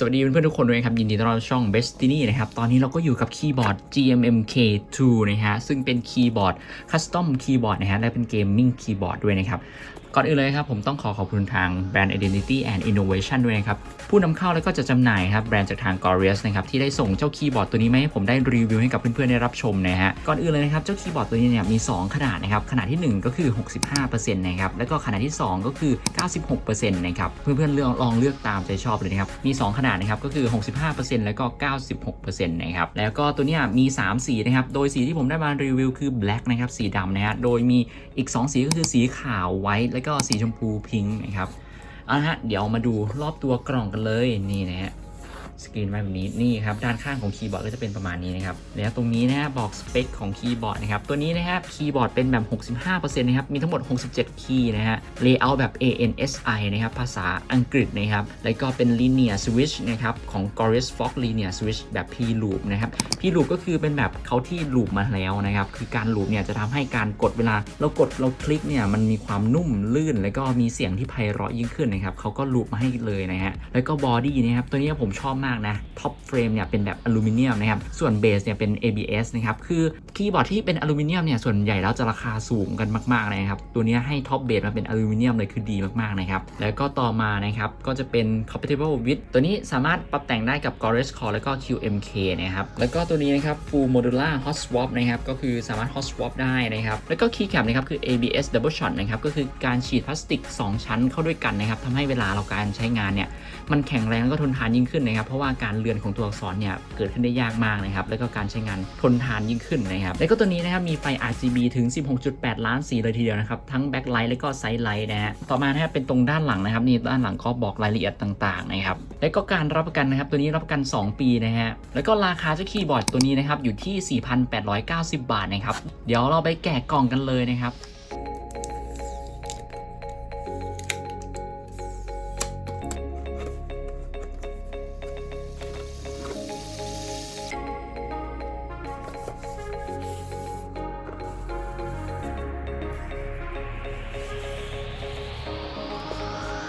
สวัสดีเพื่อนๆทุกคนด้วยครับ ยินดีต้อนรับช่อง Bestiny นะครับ ตอนนี้เราก็อยู่กับคีย์บอร์ด GMMK2 นะฮะ ซึ่งเป็นคีย์บอร์ดคัสตอมคีย์บอร์ดนะฮะ และเป็นเกมมิ่งคีย์บอร์ดด้วยนะครับ ก่อนอื่นเลยครับผมต้องขอขอบคุณทาง Brand Identity and Innovation ด้วยนะครับ ผู้นำเข้าและก็จะจำหน่ายครับแบรนด์จากทาง Glorious นะครับที่ได้ส่งเจ้าคีย์บอร์ดตัวนี้มาให้ผมได้รีวิวให้กับเพื่อนๆได้รับชมนะฮะก่อนอื่นเลยนะครับเจ้าคีย์บอร์ดตัวนี้เนี่ยมี 2 ขนาดนะครับขนาดที่ 1 ก็คือ 65%นะครับแล้วก็ขนาดที่ 2 ก็คือ 96%นะครับเพื่อนๆเลือกลองเลือกตามใจชอบเลยนะครับมี 2 ขนาดนะครับก็คือ 65%แล้วก็ 96%นะครับแล้วก็ตัวเนี้มี 3 สีนะครับโดยสีที่ผมได้มารีวิวคือ black นะครับสีดำนะฮะโดยมีอีก 2 สีก็คือสีขาวไว้แล้วก็สีชมพูพิงค์นะครับเอาละฮะเดี๋ยวมาดูรอบตัวกล่องกันเลยนี่นะฮะ สกรีนไว้แบบนี้นี่ครับด้านข้างของคีย์บอร์ดก็จะเป็นประมาณนี้นะครับแล้วตรงนี้นะฮะบอกสเปคของคีย์บอร์ดนะครับตัวนี้นะฮะคีย์บอร์ดเป็นแบบ 65%นะครับมีทั้งหมด 67 คีย์นะฮะเลเยอร์แบบ ANSI นะครับภาษาอังกฤษนะครับแล้วก็เป็น linear switch นะครับของ g o r i s Fox linear switch แบบ P loop นะครับ P loop ก็คือเป็นแบบเขาที่ลูปมาแล้วนะครับคือการลูปเนี่ยจะทำให้การกดเวลาเรากดเราคลิกเนี่ยมันมีความนุ่มลื่น แล้วก็มีเสียงที่ไพเราะยิ่งขึ้นนะครับเขาก็ลูปมาให้เลยนะฮะแล้วก็บอดี้นะครับตัวนี้ผมชอบมากนะท็อปเฟรมเนี่ยเป็นแบบอลูมิเนียมนะครับส่วนเบสเนี่ยเป็น ABS นะครับคือคีย์บอร์ดที่เป็นอลูมิเนียมเนี่ยส่วนใหญ่แล้วจะราคาสูงกันมากๆนะครับตัวนี้ให้ท็อปเบสมาเป็นอลูมิเนียมเลยคือดีมากๆนะครับแล้วก็ต่อมานะครับก็จะเป็น compatible with ตัวนี้สามารถปรับแต่งได้กับ g o r e s Core แล้วก็ QMK นะครับแล้วก็ตัวนี้นะครับ full modular hot swap นะครับก็คือสามารถ hot swap ได้นะครับแล้วก็ keycap นะครับคือ ABS double shot นะครับก็คือการฉีดพลาสติก 2 ชั้นเข้าด้วยกันนะครับทำให้เวลาเราการใช้งานเนี่ยมันแข็งแรงแล้วก็ทนทานยิ่งขึ้นนะครับเพราะว่าการเลือนของตัวอักษรเนี่ยเกิดขึ้นได้ยากมากนะครับแล้วก็การใช้งานทนทานยิ่งขึ้นนะครับแล้วก็ตัวนี้นะครับมีไฟ RGB ถึง 16.8 ล้านสีเลยทีเดียวนะครับทั้ง backlight แล้วก็ side light นะฮะต่อมานะครับเป็นตรงด้านหลังนะครับนี่ด้านหลังก็บอกรายละเอียดต่างๆนะครับแล้วก็การรับประกันนะครับตัวนี้รับประกัน 2 ปีนะฮะแล้วก็ราคาเจ้าคีย์บอร์ดตัวนี้นะครับอยู่ที่ 4,890 บาทนะครับเดี๋ยวเราไปแกะกล่องกันเลยนะครับ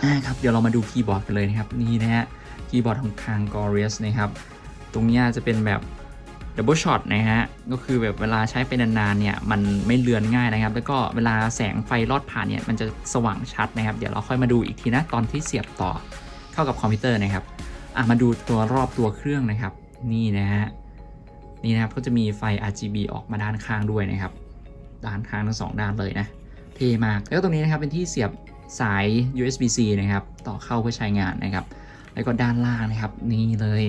อ่าครับเดี๋ยวเรามาดูคีย์บอร์ดกันเลยนะครับนี่นะฮะคีย์บอร์ดของทาง g o r i u s นะครับตรงนี้จะเป็นแบบดับเบิลช็อตนะฮะก็คือแบบเวลาใช้ไปนานๆเนี่ยมันไม่เลือนง่ายนะครับ แล้วก็เวลาแสงไฟลอดผ่านเนี่ยมันจะสว่างชัดนะครับ เดี๋ยวเราค่อยมาดูอีกทีนะตอนที่เสียบต่อเข้ากับคอมพิวเตอร์นะครับอะมาดูตัวรอบตัวเครื่องนะครับ นี่นะฮะนี่นะครับก็จะมีไฟ RGB ออกมาด้านข้างด้วยนะครับ ด้านข้างทั้งสองด้านเลยนะเท่มากแล้วตรงนี้นะครับเป็นที่เสียบ สาย USB-C นะครับ ต่อเข้าเพื่อใช้งานนะครับ แล้วก็ด้านล่างนะครับ นี่เลย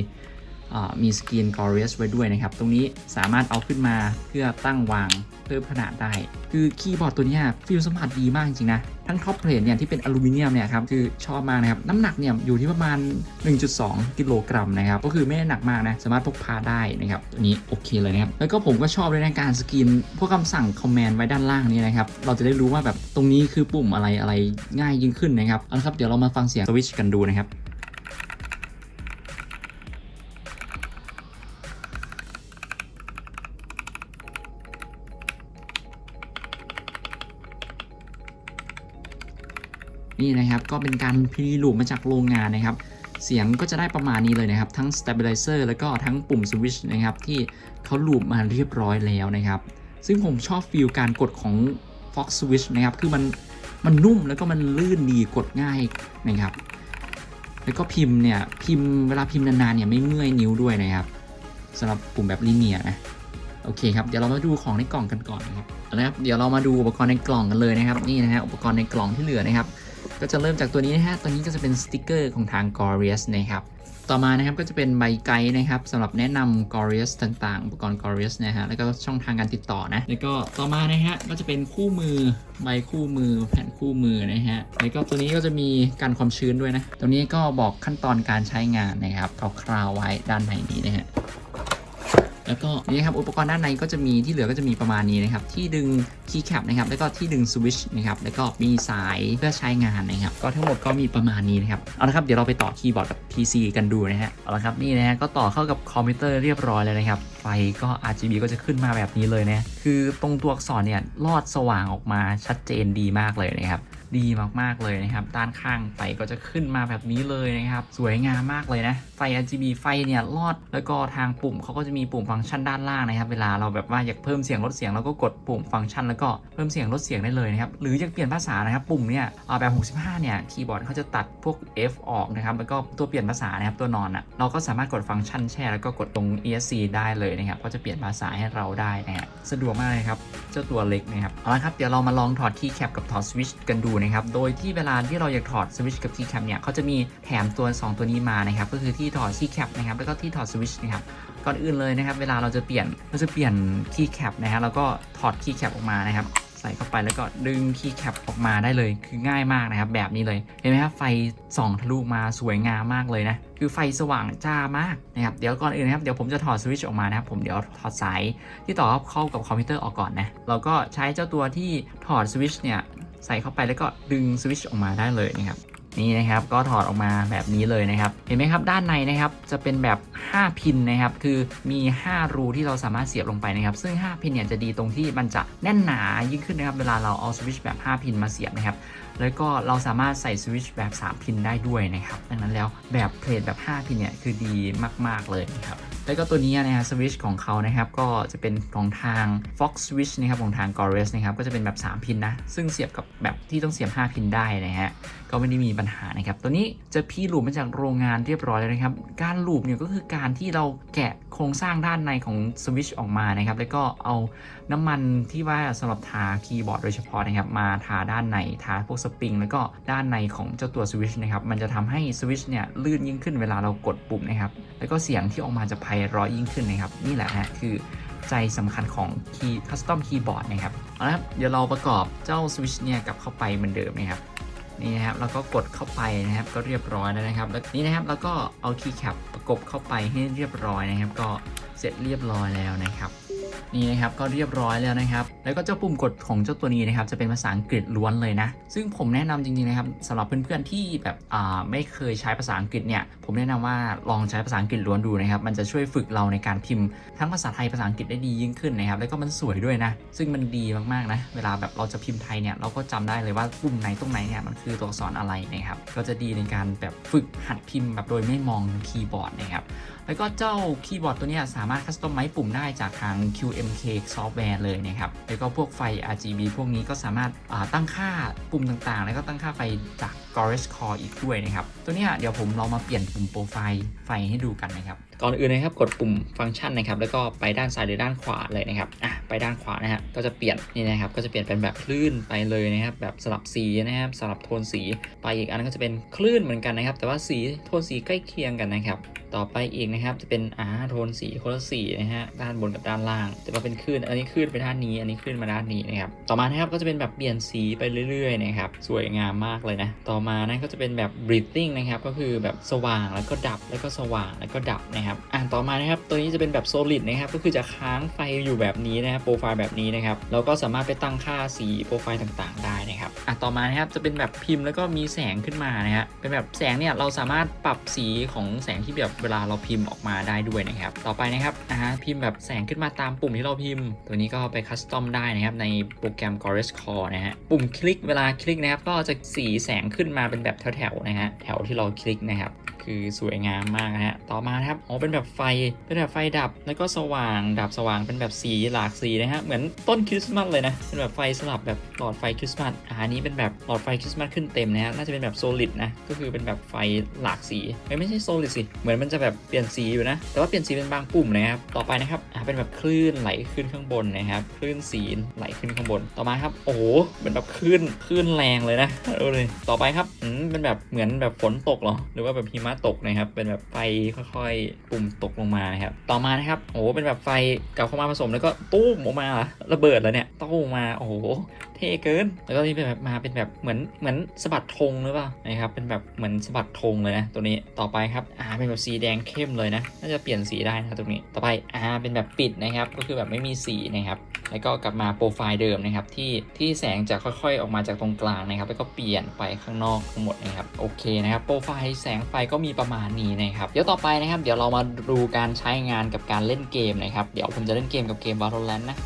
มีสกรีน Glorious ไว้ด้วยนะครับ ตรงนี้สามารถเอาขึ้นมาเพื่อตั้งวางเพิ่มขนาดได้ คือคีย์บอร์ดตัวนี้ฟีลสัมผัสดีมากจริงนะ ทั้งท็อปเพลทเนี่ยที่เป็นอลูมิเนียมเนี่ยครับคือชอบมากนะครับ น้ำหนักเนี่ยอยู่ที่ประมาณ 1.2 กิโลกรัมนะครับ ก็คือไม่ได้หนักมากนะ สามารถพกพาได้นะครับตัวนี้โอเคเลยนะครับ แล้วก็ผมก็ชอบเลยในการสกรีนพวกคำสั่งคอมแมนด์ไว้ด้านล่างนี้นะครับ เราจะได้รู้ว่าแบบตรงนี้คือปุ่มอะไรอะไรง่ายยิ่งขึ้นนะครับเอาละครับเดี๋ยวเรามาฟังเสียงสวิตชกันดูนะครับ นี่นะครับก็เป็นการพรีลูปมาจากโรงงานนะครับ เสียงก็จะได้ประมาณนี้เลยนะครับ ทั้ง stabilizer แล้วก็ทั้งปุ่มสวิชนะครับที่เขาลูปมาเรียบร้อยแล้วนะครับ ซึ่งผมชอบฟีลการกดของ Fox Switch นะครับ คือมันมันนุ่มแล้วก็มันลื่นดีกดง่ายนะครับ แล้วก็พิมพ์เนี่ยพิมพ์เวลาพิมพ์นานๆเนี่ยไม่เมื่อยนิ้วด้วยนะครับสำหรับปุ่มแบบลิเนียนะโอเคครับเดี๋ยวเรามาดูของในกล่องกันก่อนนะครับเอาละครับ เดี๋ยวเรามาดูอุปกรณ์ในกล่องกันเลยนะครับ นี่นะฮะอุปกรณ์ในกล่องที่เหลือนะครับ ก็จะเริ่มจากตัวนี้นะฮะ ตัวนี้ก็จะเป็นสติกเกอร์ของทาง g o r i u s นะครับ ต่อมานะครับก็จะเป็นใบไกด์นะครับสำหรับแนะนำ g o r i u s ต่างๆ อุปกรณ์ g o r i u s นะฮะ แล้วก็ช่องทางการติดต่อนะ แล้วก็ต่อมานะฮะก็จะเป็นคู่มือใบคู่มือแผ่นคู่มือนะฮะ แล้วก็ตัวนี้ก็จะมีการความชื้นด้วยนะ ตัวนี้ก็บอกขั้นตอนการใช้งานนะครับคร่าวๆไว้ด้านในนี้นะฮะ แล้วก็นี่ครับอุปกรณ์ด้านในก็จะมีที่เหลือก็จะมีประมาณนี้นะครับที่ดึงคีย์แคปนะครับแล้วก็ที่ดึงสวิตช์นะครับแล้วก็มีสายเพื่อใช้งานนะครับก็ทั้งหมดก็มีประมาณนี้นะครับเอาละครับเดี๋ยวเราไปต่อคีย์บอร์ดกับ PC กันดูนะฮะเอาละครับนี่นะฮะก็ต่อเข้ากับคอมพิวเตอร์เรียบร้อยแล้วนะครับไฟก็ RGB ก็จะขึ้นมาแบบนี้เลยนะคือตรงตัวอักษรเนี่ยลอดสว่างออกมาชัดเจนดีมากเลยนะครับ ดีมากๆเลยนะครับ ด้านข้างไฟก็จะขึ้นมาแบบนี้เลยนะครับ สวยงามมากเลยนะ ไฟ RGB ไฟเนี่ยลอด แล้วก็ทางปุ่มเขาก็จะมีปุ่มฟังก์ชันด้านล่างนะครับ เวลาเราแบบว่าอยากเพิ่มเสียงลดเสียงเราก็กดปุ่มฟังก์ชัน แล้วก็เพิ่มเสียงลดเสียงได้เลยนะครับ หรืออยากเปลี่ยนภาษานะครับ ปุ่มเนี่ยแบบ 65 เนี่ย คีย์บอร์ดเขาจะตัดพวก F ออกนะครับ แล้วก็ตัวเปลี่ยนภาษานะครับ ตัวนอนอะ เราก็สามารถกดฟังก์ชันแช่แล้วก็กดตรง ESC ได้เลยนะครับ ก็จะเปลี่ยนภาษาให้เราได้นะฮะ สะดวกมากเลยครับ เจ้าตัวเล็กนะครับ เอาละครับ เดี๋ยวเรามาลองถอดคีย์แคปกับถอดสวิตช์กันดูนะครับ โดยที่เวลาที่เราอยากถอดสวิตช์กับคีย์แคปเนี่ยเขาจะมีแถมตัว 2 ตัวนี้มานะครับ ก็คือที่ถอดคีย์แคปนะครับ แล้วก็ที่ถอดสวิตช์นะครับ ก่อนอื่นเลยนะครับ เวลาเราจะเปลี่ยนเราจะเปลี่ยนคีย์แคปนะฮะแล้วก็ถอดคีย์แคปออกมานะครับใส่เข้าไปแล้วก็ดึงคีย์แคปออกมาได้เลย คือง่ายมากนะครับ แบบนี้เลย เห็นไหมครับ ไฟส่องทะลุมาสวยงามมากเลยนะ คือไฟสว่างจ้ามากนะครับ เดี๋ยวก่อนอื่นนะครับ เดี๋ยวผมจะถอดสวิตช์ออกมานะครับ ผมเดี๋ยวถอดสายที่ต่อเข้ากับคอมพิวเตอร์ออกก่อนนะ เราก็ใช้เจ้าตัวที่ถอดสวิตช์เนี่ย ใส่เข้าไปแล้วก็ดึงสวิตช์ออกมาได้เลยนะครับนี่นะครับก็ถอดออกมาแบบนี้เลยนะครับเห็นไหมครับด้านในนะครับจะเป็นแบบ 5 พินนะครับคือมี 5 รูที่เราสามารถเสียบลงไปนะครับซึ่ง 5 พินเนี่ยจะดีตรงที่มันจะแน่นหนายิ่งขึ้นนะครับเวลาเราเอาสวิตช์แบบ 5 พินมาเสียบนะครับแล้วก็เราสามารถใส่สวิตช์แบบ 3 พินได้ด้วยนะครับดังนั้นแล้วแบบเพลทแบบ 5 พินเนี่ยคือดีมาก ๆเลยนะครับ แล้วก็ตัวนี้นะฮะสวิชของเขานะครับก็จะเป็นของทาง Fox Switch นะครับของทาง g o r e s นะครับก็จะเป็นแบบ 3 พินนะซึ่งเสียบกับแบบที่ต้องเสียบ 5 พินได้นะฮะก็ไม่ได้มีปัญหานะครับตัวนี้จะพีลูปมาจากโรงงานเรียบร้อยแล้วนะครับการลูปเนี่ยก็คือการที่เราแกะโครงสร้างด้านในของสวิชออกมานะครับแล้วก็เอาน้ำมันที่ว่าสำหรับทาคีย์บอร์ดโดยเฉพาะนะครับมาทาด้านในทาพวกสปริงแล้วก็ด้านในของเจ้าตัวสวิชนะครับมันจะทำให้สวิชเนี่ยลื่นยิ่งขึ้นเวลาเรากดปุ่มนะครับแล้วก็เสียงที่ออกมาจะไพร้อยิ่งขึ้นนะครับ นี่แหละฮะคือใจสำคัญของคีย์คัสตอมคีย์บอร์ดนะครับเอาละครับเดี๋ยวเราประกอบเจ้าสวิตช์เนี่ยกลับเข้าไปเหมือนเดิมนะครับนี่นะครับแล้วก็กดเข้าไปนะครับก็เรียบร้อยแล้วนะครับแล้วนี่นะครับแล้วก็เอาคีย์แคปประกบเข้าไปให้เรียบร้อยนะครับ ก็เสร็จเรียบร้อยแล้วนะครับ นี่นะครับก็เรียบร้อยแล้วนะครับ แล้วก็เจ้าปุ่มกดของเจ้าตัวนี้นะครับจะเป็นภาษาอังกฤษล้วนเลยนะ ซึ่งผมแนะนำจริงๆนะครับสำหรับเพื่อนๆที่แบบอ่าไม่เคยใช้ภาษาอังกฤษเนี่ยผมแนะนำว่าลองใช้ภาษาอังกฤษล้วนดูนะครับมันจะช่วยฝึกเราในการพิมพ์ทั้งภาษาไทยภาษาอังกฤษได้ดียิ่งขึ้นนะครับแล้วก็มันสวยด้วยนะซึ่งมันดีมากๆนะเวลาแบบเราจะพิมพ์ไทยเนี่ยเราก็จำได้เลยว่าปุ่มไหนตรงไหนเนี่ยมันคือตัวอักษรอะไรนะครับก็จะดีในการแบบฝึกหัดพิมพ์แบบโดยไม่มองคีย์บอร์ดนะครับ แล้วก็เจ้าคีย์บอร์ดตัวนี้สามารถคัสตอมไม้ปุ่มได้จากทาง QMK software เลยนะครับ แล้วก็พวกไฟ RGB พวกนี้ก็สามารถาตั้งค่าปุ่มต่างๆ แล้วก็ตั้งค่าไฟจาก g o r e s Core อีกด้วยนะครับ ตัวนี้เดี๋ยวผมลองมาเปลี่ยนปุ่มโปรไฟล์ไฟให้ดูกันนะครับ ก่อนอื่นนะครับกดปุ่มฟังก์ชันนะครับแล้วก็ไปด้านซ้ายหรือด้านขวาเลยนะครับอะไปด้านขวานะฮะก็จะเปลี่ยนนี่นะครับก็จะเปลี่ยนเป็นแบบคลื่นไปเลยนะครับแบบสลับสีนะครับสลับโทนสีไปอีกอันก็จะเป็นคลื่นเหมือนกันนะครับ แต่ว่าสีโทนสีใกล้เคียงกันนะครับต่อไปอีกนะครับจะเป็นอ่าโทนสีคนละสีนะฮะด้านบนกับด้านล่างจะมาเป็นคลื่นอันนี้คลื่นไปด้านนี้ อันนี้คลื่นมาด้านนี้นะครับต่อมานะครับก็จะเป็นแบบเปลี่ยนสีไปเรื่อยๆนะครับสวยงามมากเลยนะต่อมานะก็จะเป็นแบบ breathing นะครับก็คือแบบสว่างแล้วก็ดับแล้วก็สว่างแล้วก็ดับนะครับอ่าต่อมานะครับตัวนี้จะเป็นแบบ solid นะครับก็คือจะค้างไฟอยู่แบบนี้นะครับโปรไฟล์แบบนี้นะครับแล้วก็สามารถไปตั้งค่าสีโปรไฟล์ต่างๆ ได้นะครับอะต่อมานะครับจะเป็นแบบพิมพ์แล้วก็มีแสงขึ้นมานะฮะเป็นแบบแสงเนี่ยเราสามารถปรับสีของแสงที่แบบเวลาเราพิมพ์ออกมาได้ด้วยนะครับต่อไปนะครับอ่าฮะพิมพ์แบบแสงขึ้นมาตามปุ่มที่เราพิมพ์ ตัวนี้ก็ไปคัสตอมได้นะครับในโปรแกรม g o r e s Core นะฮะปุ่มคลิกเวลาคลิกนะครับก็จะสีแสงขึ้นมาเป็นแบบแถวๆนะฮะแถวที่เราคลิกนะครับคือสวยงามมากนะฮะ ต่อมาครับ อ๋อ เป็นแบบไฟ เป็นแบบไฟดับ แล้วก็สว่าง ดับสว่าง เป็นแบบสีหลากสีนะฮะ เหมือนต้นคริสต์มาสเลยนะ เป็นแบบไฟสลับแบบหลอดไฟคริสต์มาสอะอันนี้เป็นแบบหลอดไฟคริสต์มาสขึ้นเต็มนะฮะ น่าจะเป็นแบบโซลิดนะ ก็คือเป็นแบบไฟหลากสี ไม่ไม่ใช่โซลิดสิ เหมือนมันจะแบบเปลี่ยนสีอยู่นะ แต่ว่าเปลี่ยนสีเป็นบางปุ่มนะครับ ต่อไปนะครับ อ่า เป็นแบบคลื่นไหลขึ้นข้างบนนะครับ คลื่นสีไหลขึ้นข้างบน ต่อมาครับ โอ้โหเป็นแบบคลื่น คลื่นแรงเลยนะดูเลย ต่อไปครับ อืม เป็นแบบเหมือนแบบฝนตกเหรอ หรือว่าแบบหิมะตกนะครับ เป็นแบบไฟค่อยๆปุ่มตกลงมานะครับ ต่อมานะครับ โอ้เป็นแบบไฟกลับเข้ามาผสมแล้วก็ตู้มออกมาระเบิดแล้วเนี่ยตู้มมาโอ้โห เท่เกิน แล้วก็นี่เป็นแบบมาเป็นแบบเหมือนเหมือนสะบัดธงหรือเปล่านะครับเป็นแบบเหมือนสะบัดธงเลยนะตัวนี้ต่อไปครับอ่าเป็นแบบสีแดงเข้มเลยนะน่าจะเปลี่ยนสีได้นะตรงนี้ต่อไปอ่าเป็นแบบปิดนะครับก็คือแบบไม่มีสีนะครับแล้วก็กลับมาโปรไฟล์เดิมนะครับที่ที่แสงจะค่อยๆ ออกมาจากตรงกลางนะครับ แล้วก็เปลี่ยนไปข้างนอกทั้งหมดนะครับโอเคนะครับโปรไฟล์แสงไฟก็มีประมาณนี้นะครับเดี๋ยวต่อไปนะครับ เดี๋ยวเรามาดูการใช้งานกับการเล่นเกมนะครับ เดี๋ยวผมจะเล่นเกมกับเกม Valorant นะ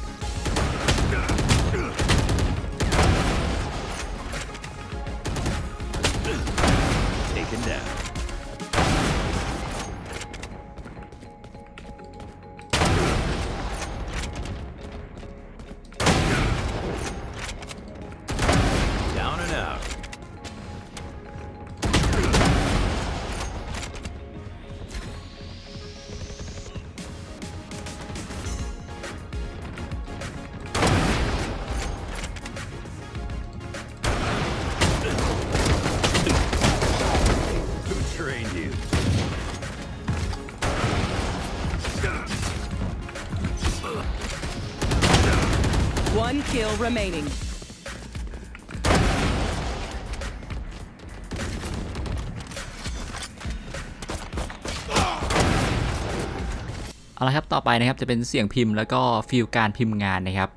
Taken down. Remaining. เอาละครับ ต่อไปนะครับ จะเป็นเสียงพิมพ์แล้วก็ฟิลการพิมพ์งานนะครับ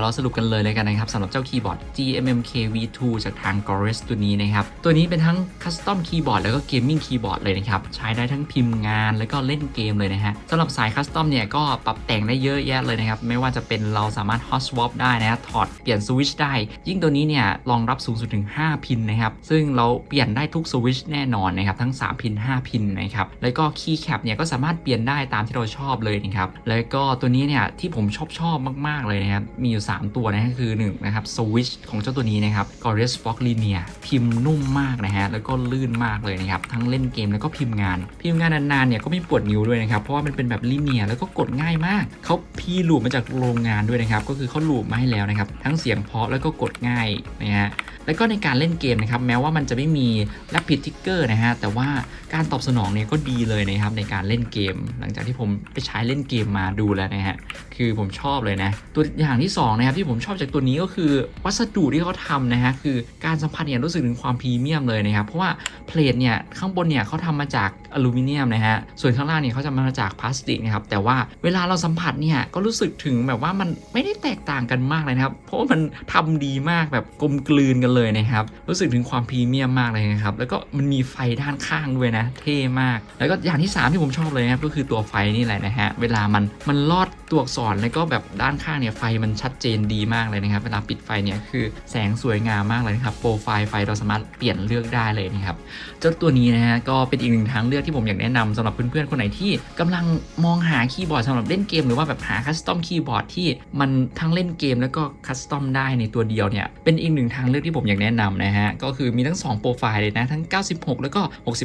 ยวเราสรุปกันเลยเลยกันนะครับสำหรับเจ้าคีย์บอร์ด GMMK V2 จากทาง g o r e s ตัวนี้นะครับ ตัวนี้เป็นทั้งคัสตอมคีย์บอร์ดแล้วก็เกมมิ่งคีย์บอร์ดเลยนะครับ ใช้ได้ทั้งพิมพ์งานแล้วก็เล่นเกมเลยนะฮะสำหรับสายคัสตอมเนี่ยก็ปรับแต่งได้เยอะแยะเลยนะครับ ไม่ว่าจะเป็นเราสามารถ hot swap ได้นะฮะถอดเปลี่ยนสวิชได้ ยิ่งตัวนี้เนี่ยรองรับสูงสุดถึง 5 พินนะครับ ซึ่งเราเปลี่ยนได้ทุกสวิชแน่นอนนะครับทั้ง 3 พิน 5 พินนะครับแล้วก็คีย์แคปเนี่ยก็สามารถเปลี่ยนได้ตามที่เราชอบเลยนะครับแล้วก็ตัวนี้เนี่ยที่ผมชอบชอบมากๆเลยนะครับมีอยู่3 ตัวนะฮะคือ1นะครับสวิชของเจ้าตัวนี้นะครับ g o r e s Fox Linear พิมพ์นุ่มมากนะฮะแล้วก็ลื่นมากเลยนะครับ ทั้งเล่นเกมแล้วก็พิมพ์งาน พิมพ์งานนานๆเนี่ยก็ไม่ปวดนิ้วด้วยนะครับ เพราะว่ามันเป็นแบบลิเนียแล้วก็กดง่ายมาก เขาพีลูปมาจากโรงงานด้วยนะครับ ก็คือเขาลูปมาให้แล้วนะครับ ทั้งเสียงเพาะแล้วก็กดง่ายนะฮะแล้วก็ในการเล่นเกมนะครับแม้ว่ามันจะไม่มี Rapid Trigger นะฮะแต่ว่าการตอบสนองเนี่ยก็ดีเลยนะครับในการเล่นเกม หลังจากที่ผมไปใช้เล่นเกมมาดูแล้วนะฮะคือผมชอบเลยนะตัวอย่างที่2นะครับที่ผมชอบจากตัวนี้ก็คือวัสดุที่เขาทำนะฮะคือการสัมผัสเนี่ยรู้สึกถึงความพรีเมียมเลยนะครับเพราะว่าเพลทเนี่ยข้างบนเนี่ยเขาทำมาจากอลูมิเนียมนะฮะส่วนข้างล่างเนี่ยเขาจะมาจากพลาสติกนะครับแต่ว่าเวลาเราสัมผัสเนี่ยก็รู้สึกถึงแบบว่ามันไม่ได้แตกต่างกันมากเลยนะครับเพราะว่ามันทำดีมากแบบกลมกลืนกันเลยนะครับรู้สึกถึงความพรีเมียมมากเลยนะครับแล้วก็มันมีไฟด้านข้างด้วยนะ เท่มาก แล้วก็อย่างที่ 3 ที่ผมชอบเลยนะครับก็คือตัวไฟนี่แหละนะฮะเวลามันมันลอด ตัวอักษรแล้วก็แบบด้านข้างเนี่ยไฟมันชัดเจนดีมากเลยนะครับ เวลาปิดไฟเนี่ยคือแสงสวยงามมากเลยนะครับ โปรไฟล์ไฟเราสามารถเปลี่ยนเลือกได้เลยนะครับ เจ้าตัวนี้นะฮะก็เป็นอีกหนึ่งทางเลือกที่ผมอยากแนะนำสำหรับเพื่อนๆคนไหนที่กำลังมองหาคีย์บอร์ดสำหรับเล่นเกมหรือว่าแบบหาคัสตอมคีย์บอร์ดที่มันทั้งเล่นเกมแล้วก็คัสตอมได้ในตัวเดียวเนี่ยเป็นอีกหนึ่งทางเลือกที่ผมอยากแนะนำนะฮะก็คือมีทั้ง 2 โปรไฟล์เลยนะทั้ง 96 แล้วก็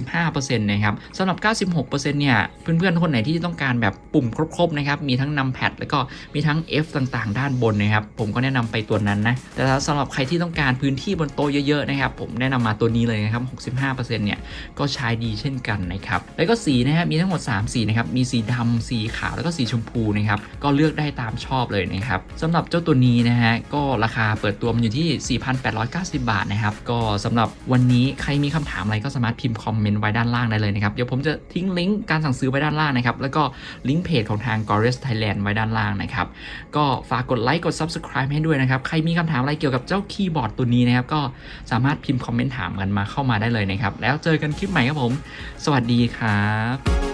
65%นะครับสำหรับ 96%เนี่ยเพื่อนๆคนไหนที่ต้องการแบบปุ่มครบๆนะครับมีทั้งนำแพดแล้วก็มีทั้ง F ต่างๆ ด้านบนนะครับ ผมก็แนะนำไปตัวนั้นนะ แต่สำหรับใครที่ต้องการพื้นที่บนโต๊ะเยอะๆนะครับ ผมแนะนำมาตัวนี้เลยนะครับ 65%เนี่ย ก็ใช้ดีเช่นกันนะครับ แล้วก็สีนะฮะมีทั้งหมด 3 สีนะครับ มีสีดำสีขาวแล้วก็สีชมพูนะครับ ก็เลือกได้ตามชอบเลยนะครับสำหรับเจ้าตัวนี้นะฮะก็ราคาเปิดตัวมันอยู่ที่ 4,890 บาทนะครับ ก็สำหรับวันนี้ใครมีคำถามอะไรก็สามารถพิมพ์คอมเมนต์ไว้ด้านล่างได้เลยนะครับเดี๋ยวผมจะทิ้งลิงก์การสั่งซื้อไว้ด้านล่างนะครับแล้วก็ลิงก์เพจของทาง g o r e s Thailand ไว้ด้านล่างนะครับ ก็ฝากกดไลค์กด Subscribe ให้ด้วยนะครับ ใครมีคำถามอะไรเกี่ยวกับเจ้าคีย์บอร์ดตัวนี้นะครับ ก็สามารถพิมพ์คอมเมนต์ถามกันมาเข้ามาได้เลยนะครับ แล้วเจอกันคลิปใหม่ครับผม สวัสดีครับ